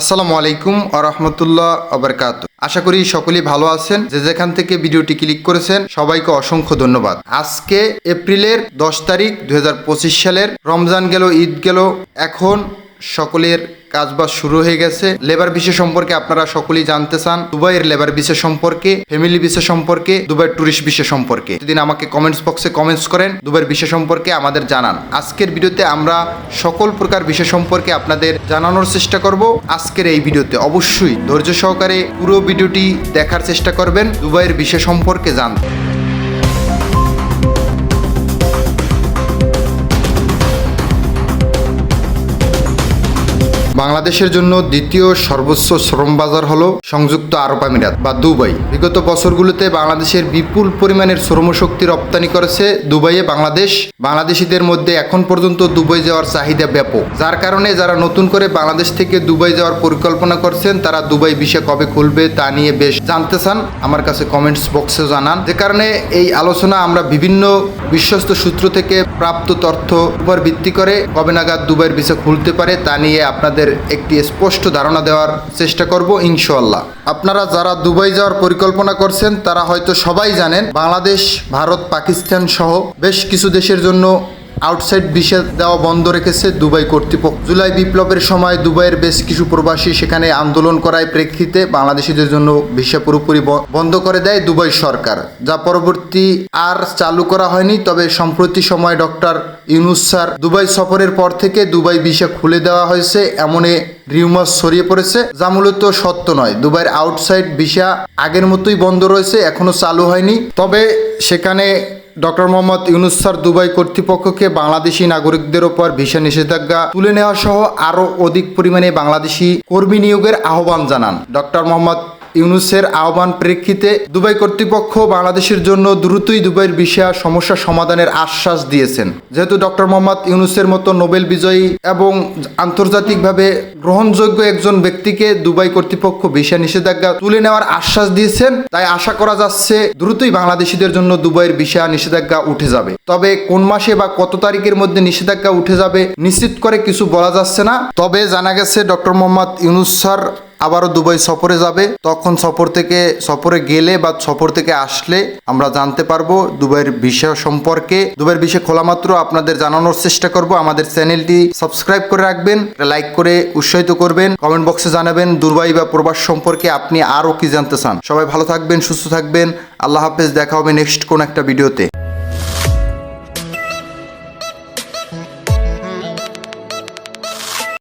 আসসালামু আলাইকুম আরহামতুল্লাহ আবরকাত আশা করি সকলেই ভালো আছেন। যে যেখান থেকে ভিডিওটি ক্লিক করেছেন, সবাইকে অসংখ্য ধন্যবাদ। আজকে এপ্রিলের দশ তারিখ দুই হাজার পঁচিশ সালের রমজান গেল, ঈদ গেল। এখন সকলের কাজবাজ শুরু হয়ে গেছে। লেবার বিষয় সম্পর্কে আপনারা সকলেই জানতে চান। দুবাইয়ের লেবার বিষয় সম্পর্কে, ফ্যামিলি বিষয় সম্পর্কে, দুবাইয়ের ট্যুরিস্ট বিষয় সম্পর্কে। যদি আমাকে কমেন্টস বক্সে কমেন্টস করেন, দুবাইয়ের বিষয় সম্পর্কে আমাদের জানান। আজকের ভিডিওতে আমরা সকল প্রকার বিষয় সম্পর্কে আপনাদের জানানোর চেষ্টা করব। আজকের এই ভিডিওতে অবশ্যই ধৈর্য সহকারে পুরো ভিডিওটি দেখার চেষ্টা করবেন। দুবাইয়ের বিষয় সম্পর্কে জানতে। বাংলাদেশের জন্য দ্বিতীয় সর্বোচ্চ শ্রম বাজার হলো সংযুক্ত আরব আমিরাত বা দুবাই। বিগত বছরগুলোতে বাংলাদেশের বিপুল পরিমাণের শ্রমশক্তি রপ্তানি করেছে দুবাইয়ে বাংলাদেশ। বাংলাদেশিদের মধ্যে এখন পর্যন্ত দুবাই যাওয়ার চাহিদা ব্যাপক। যার কারণে যারা নতুন করে বাংলাদেশ থেকে দুবাই যাওয়ার পরিকল্পনা করছেন, তারা দুবাই বিষয় কবে খুলবে তা নিয়ে বেশ জানতে চান। আমার কাছে কমেন্টস বক্সে জানান। যে কারণে এই আলোচনা আমরা বিভিন্ন বিশ্বস্ত সূত্র থেকে প্রাপ্ত তথ্য উপর ভিত্তি করে কবে নাগাদ দুবাইয়ের ভিসা খুলতে পারে তা নিয়ে আপনাদের একটি স্পষ্ট ধারণা দেওয়ার চেষ্টা করব ইনশাল্লাহ আপনারা যারা দুবাই যাওয়ার পরিকল্পনা করছেন, তারা হয়তো সবাই জানেন, বাংলাদেশ, ভারত, পাকিস্তান সহ বেশ কিছু দেশের জন্য আউটসাইড ভিসা দেওয়া বন্ধ রেখেছে দুবাই কর্তৃপক্ষ। জুলাই বিপ্লবের সময় দুবাইয়ের বেশ কিছু প্রবাসী সেখানে আন্দোলন করায় প্রেক্ষিতে বাংলাদেশিদের জন্য ভিসা পুরোপুরি বন্ধ করে দেয় দুবাই সরকার, যা পরবর্তী আর চালু করা হয়নি। তবে সম্প্রতি সময় ডক্টর ইউনুস স্যার দুবাই সফরের পর থেকে দুবাই ভিসা খুলে দেওয়া হয়েছে এমনে রিউমাস ছড়িয়ে পড়েছে, যা মূলত সত্য নয়। দুবাইয়ের আউটসাইড ভিসা আগের মতোই বন্ধ রয়েছে, এখনও চালু হয়নি। তবে সেখানে doctor Mohammad Yunus sir Dubai কর্তৃপক্ষকে বাংলাদেশি নাগরিকদের ওপর ভিসা নিষেধাজ্ঞা তুলে নেওয়া সহ আরও অধিক পরিমাণে বাংলাদেশি কর্মী নিয়োগের আহ্বান জানান। ডক্টর মোহাম্মদ ইউনুসের আহ্বান প্রেক্ষিতে দুবাই কর্তৃপক্ষ বাংলাদেশের জন্য দ্রুতই দুবাইয়ের বিষয় সমস্যা সমাধানের আশ্বাস দিয়েছেন। যেহেতু ডক্টর মোহাম্মদ ইউনুসের মতো নোবেল বিজয়ী এবং আন্তর্জাতিকভাবে গ্রহণযোগ্য একজন ব্যক্তিকে দুবাই কর্তৃপক্ষ ভিসা নিষেধাজ্ঞা তুলে নেওয়ার আশ্বাস দিয়েছেন, তাই আশা করা যাচ্ছে দ্রুতই বাংলাদেশিদের জন্য দুবাইয়ের ভিসা নিষেধাজ্ঞা উঠে যাবে। তবে কোন মাসে বা কত তারিখের মধ্যে নিষেধাজ্ঞা উঠে যাবে নিশ্চিত করে কিছু বলা যাচ্ছে না। তবে জানা গেছে, ডক্টর মোহাম্মদ ইউনুস স্যার আবারও দুবাই সফরে যাবে, তখন সফর থেকে, সফরে গেলে বা সফর থেকে আসলে আমরা জানতে পারব দুবাইয়ের বিষয় সম্পর্কে। দুবাইয়ের বিষয় খোলা মাত্র আপনাদের জানানোর চেষ্টা করব। আমাদের চ্যানেলটি সাবস্ক্রাইব করে রাখবেন লাইক করে উৎসাহিত করবেন। কমেন্ট বক্সে জানাবেন দুবাই বা প্রবাস সম্পর্কে আপনি আরও কি জানতে চান। সবাই ভালো থাকবেন, সুস্থ থাকবেন। আল্লাহ হাফেজ, দেখা হবে নেক্সট কোন একটা ভিডিওতে।